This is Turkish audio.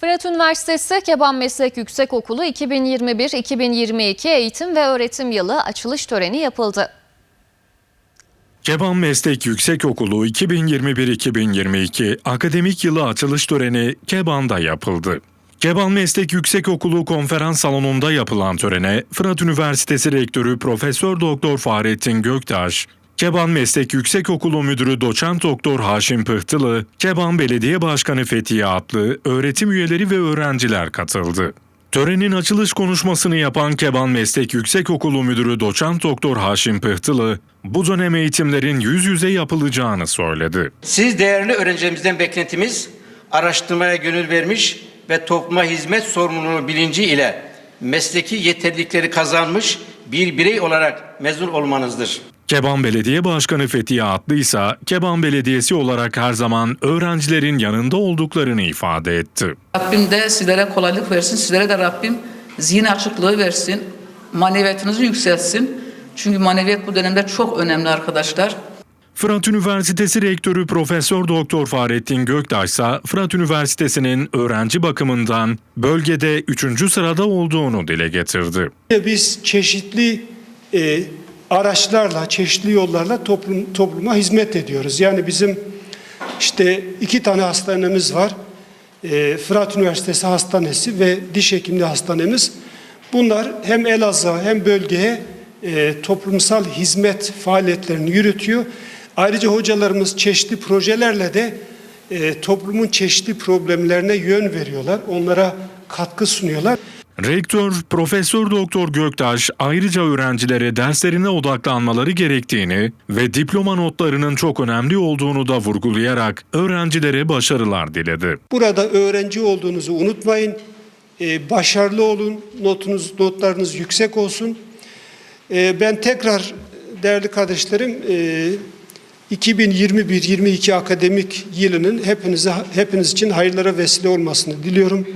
Fırat Üniversitesi Keban Meslek Yüksekokulu 2021-2022 eğitim ve öğretim yılı açılış töreni yapıldı. Keban Meslek Yüksekokulu 2021-2022 akademik yılı açılış töreni Keban'da yapıldı. Keban Meslek Yüksekokulu konferans salonunda yapılan törene Fırat Üniversitesi Rektörü Profesör Doktor Fahrettin Göktaş, Keban Meslek Yüksekokulu Müdürü Doçent Doktor Haşim Pıhtılı, Keban Belediye Başkanı Fethiye Atlı, öğretim üyeleri ve öğrenciler katıldı. Törenin açılış konuşmasını yapan Keban Meslek Yüksekokulu Müdürü Doçent Doktor Haşim Pıhtılı, bu dönem eğitimlerin yüz yüze yapılacağını söyledi. Siz değerli öğrencilerimizden beklentimiz araştırmaya gönül vermiş ve topluma hizmet sorumluluğu bilinci ile mesleki yeterlilikleri kazanmış bir birey olarak mezun olmanızdır. Keban Belediye Başkanı Fethiye Atlı ise Keban Belediyesi olarak her zaman öğrencilerin yanında olduklarını ifade etti. Rabbim de sizlere kolaylık versin. Sizlere de Rabbim zihin açıklığı versin. Maneviyatınızı yükseltsin. Çünkü maneviyat bu dönemde çok önemli arkadaşlar. Fırat Üniversitesi Rektörü Profesör Doktor Fahrettin Göktaş ise Fırat Üniversitesi'nin öğrenci bakımından bölgede 3. sırada olduğunu dile getirdi. Biz çeşitli e, araçlarla, çeşitli yollarla toplum, topluma hizmet ediyoruz. Yani bizim işte iki tane hastanemiz var. E, Fırat Üniversitesi Hastanesi ve Diş Hekimliği Hastanemiz. Bunlar hem Elazığ hem bölgeye e, toplumsal hizmet faaliyetlerini yürütüyor. Ayrıca hocalarımız çeşitli projelerle de e, toplumun çeşitli problemlerine yön veriyorlar. Onlara katkı sunuyorlar. Rektör Profesör Doktor Göktaş ayrıca öğrencilere derslerine odaklanmaları gerektiğini ve diploma notlarının çok önemli olduğunu da vurgulayarak öğrencilere başarılar diledi. Burada öğrenci olduğunuzu unutmayın. Ee, başarılı olun. Notunuz, notlarınız yüksek olsun. Ee, ben tekrar değerli kardeşlerim e, 2021-22 akademik yılının hepinize hepiniz için hayırlara vesile olmasını diliyorum.